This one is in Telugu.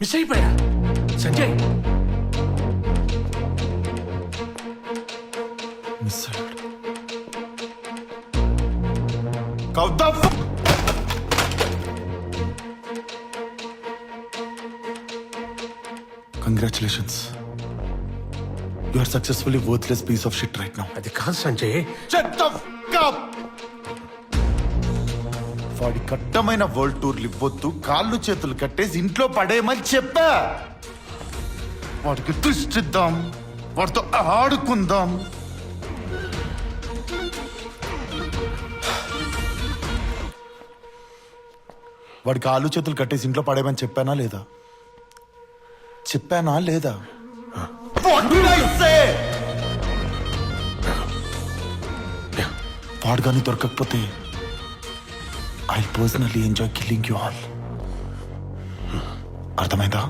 మిస్ అయిపోయా? సంజయ్. మిస్ అయ్యాడు. Gautam. Congratulations you are successfully worthless piece of shit right now అది కాదు సంజయ్. వాడి కట్టమైన వరల్డ్ టూర్లు ఇవ్వొద్దు కాళ్ళు చేతులు కట్టేసి ఇంట్లో పడేయమని చెప్పా. వాడికి దృష్టిద్దాం వాడితో ఆడుకుందాం. వాడికి కాళ్ళు చేతులు కట్టేసి ఇంట్లో పడేయమని చెప్పానా లేదా? చెప్పానా లేదా? వాడు కానీ దొరకకపోతే I personally enjoy killing you all అర్థమైందా?